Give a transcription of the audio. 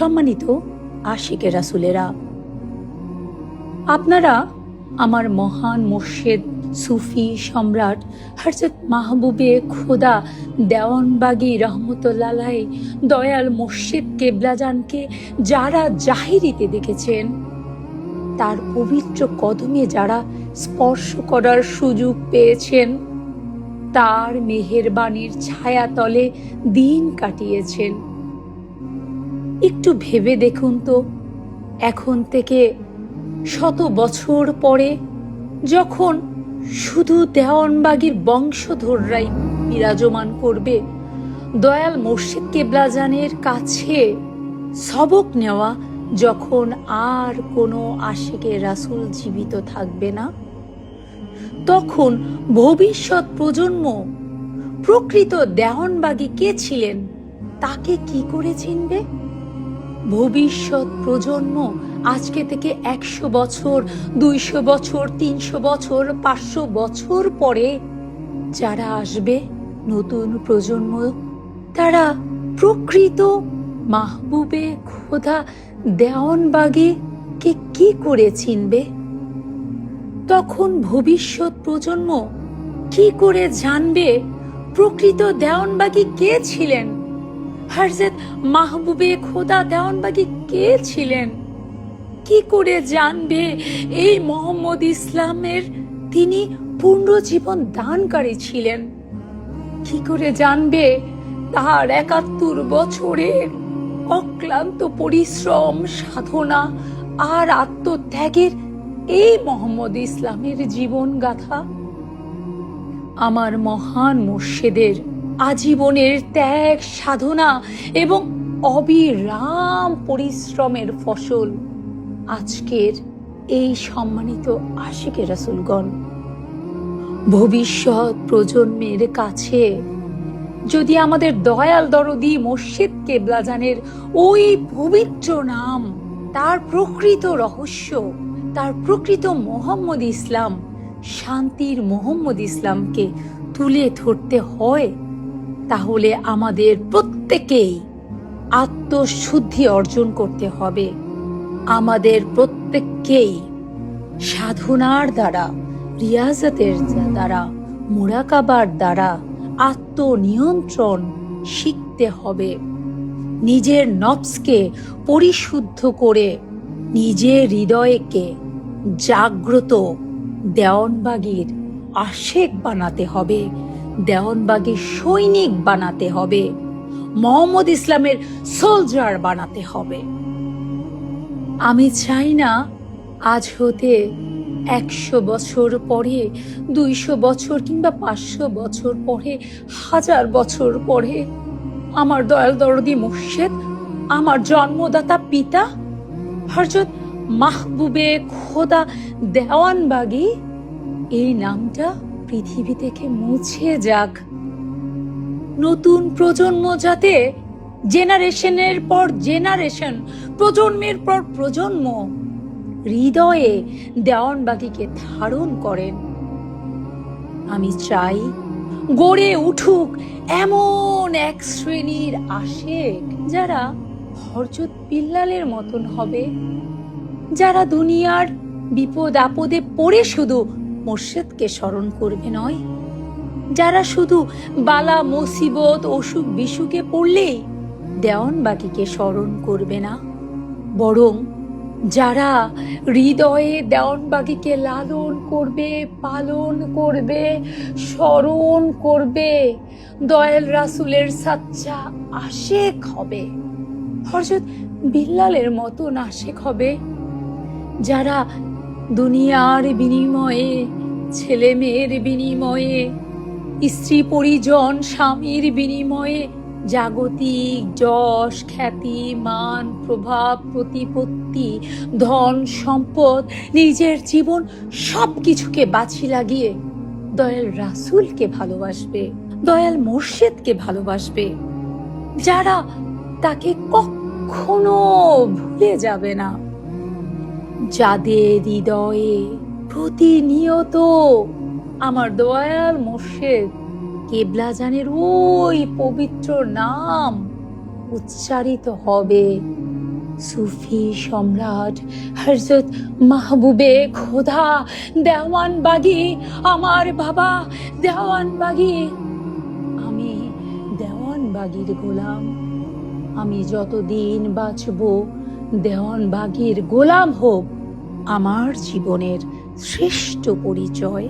সম্মানিত আশিকে রাসুলেরা, আপনারা আমার মহান মোর্শেদ সুফি সম্রাট হরজত মাহবুবে খোদা দেওয়ানবাগি রহমতুল্লাহ দয়াল মোর্শেদ কেবলাজানকে যারা জাহিরিতে দেখেছেন, তার পবিত্র কদমে যারা স্পর্শ করার সুযোগ পেয়েছেন, তার মেহেরবানির ছায়াতলে দিন কাটিয়েছেন। একটু ভেবে দেখুন তো, এখন থেকে শত বছর পরে যখন শুধু দেওয়ানবাগির বংশধররাই বিরাজমান করবে, দয়াল মুর্শিদ কেবলাজানের কাছে সবক নেওয়া যখন আর কোনো আশিকে রাসুল জীবিত থাকবে না, তখন ভবিষ্যৎ প্রজন্ম প্রকৃত দেওয়ানবাগি কে ছিলেন, তাকে কি করে চিনবে? ভবিষ্যৎ প্রজন্ম আজকে থেকে একশো বছর, দুইশো বছর, তিনশো বছর, পাঁচশো বছর পরে যারা আসবে, নতুন প্রজন্ম, তারা প্রকৃত মাহবুবে খোদা দেওয়ানবাগে কে কি করে চিনবে? তখন ভবিষ্যৎ প্রজন্ম কি করে জানবে? প্রকৃত দেওয়ানবাগি কে ছিলেন? হারজেত মাহবুবে খোদা দেওয়ানবাগি কে ছিলেন? কি করে জানবে এই মোহাম্মদ ইসলামের? তিনি পূর্ণ জীবন দানকারী ছিলেন। কি করে জানবে তার একাত্তর বছরের অক্লান্ত পরিশ্রম, সাধনা আর আত্মত্যাগের এই মোহাম্মদ ইসলামের জীবন গাথা আমার মহান মুর্শেদের আজীবনের ত্যাগ, সাধনা এবং অবিরাম পরিশ্রমের ফসল আজকের এই সম্মানিত আশিকে রাসুলগণ। ভবিষ্যৎ প্রজন্মের কাছে যদি আমাদের দয়াল দরদি মসজিদ কেবলাজানের ওই পবিত্র নাম, তার প্রকৃত রহস্য, তার প্রকৃত মোহাম্মদ ইসলাম, শান্তির মোহাম্মদ ইসলামকে তুলে ধরতে হয় তাহলে আমাদের প্রত্যেকেই আত্মশুদ্ধি অর্জন করতে হবে। আমাদের প্রত্যেককেই সাধনার দ্বারা, রিয়াজতের দ্বারা, মুরাকাবার দ্বারা আত্মনিয়ন্ত্রণ শিখতে হবে। নিজের নফসকে পরিশুদ্ধ করে নিজের হৃদয়কে জাগ্রত দেওয়ানবাগির আশেক বানাতে হবে। দেওয়ানবাগির সৈনিক বানাতে হবে। মোহাম্মদ ইসলামের সোলজার বানাতে হবে। আমি চাই না আজ হতে একশো বছর পরে, দুইশো বছর কিংবা পাঁচশো বছর পরে, হাজার বছর পরে আমার দয়াল দরদি মুর্শেদ, আমার জন্মদাতা পিতা হরজত মাহবুবে খোদা দেওয়ানবাগি, এই নামটা পৃথিবী থেকে মুছে যাক। নতুন প্রজন্ম যাতে জেনারেশনের পর জেনারেশন, প্রজন্মের পর প্রজন্ম হৃদয়ে দেওয়ানবাগিকে ধারণ করেন। আমি চাই গড়ে উঠুক এমন এক শ্রেণির আশেক যারা হরজত বিল্লালের মতন হবে, যারা দুনিয়ার বিপদ আপদে পড়ে শুধু মোর্শেদকে স্মরণ করবে নয়? যারা শুধু বালা, মুসিবত, অসুখ, বিসুখে পড়লেই দেওয়ানবাগিকে স্মরণ করবে না। বরং যারা হৃদয়ে দেওয়ানবাগিকে লালন করবে, পালন করবে, স্মরণ করবে, দয়াল রাসুলের সাচ্চা আশেক হবে হরজত বিল্লালের মতন আশেক হবে। যারা দুনিয়ার বিনিময়ে ছেলে মেয়ের বিনিময়ে স্ত্রী পরিজন স্বামীর বিনিময়ে জাগতিক যশ, খ্যাতি, মান, প্রভাব, প্রতিপত্তি, ধন, সম্পদ, নিজের জীবন সব কিছুকে বাছি লাগিয়ে দয়াল রাসুলকে ভালোবাসবে, দয়াল মোর্শেদকে ভালোবাসবে, যারা তাকে কখনো ভুলে যাবে না। যাদের হৃদয়ে প্রতিনিয়ত আমার দয়াল মোর্শেদ কেবলাজানের ওই পবিত্র নাম উচ্চারিত হবে। সুফি সম্রাট হরজত মাহবুবে খোদা দেওয়ান বাগি আমার বাবা দেওয়ান বাগি আমি দেওয়ান বাগির গোলাম। আমি যতদিন বাঁচব দেওয়ান বাগির গোলাম হোক। আমার জীবনের শ্রেষ্ঠ পরিচয়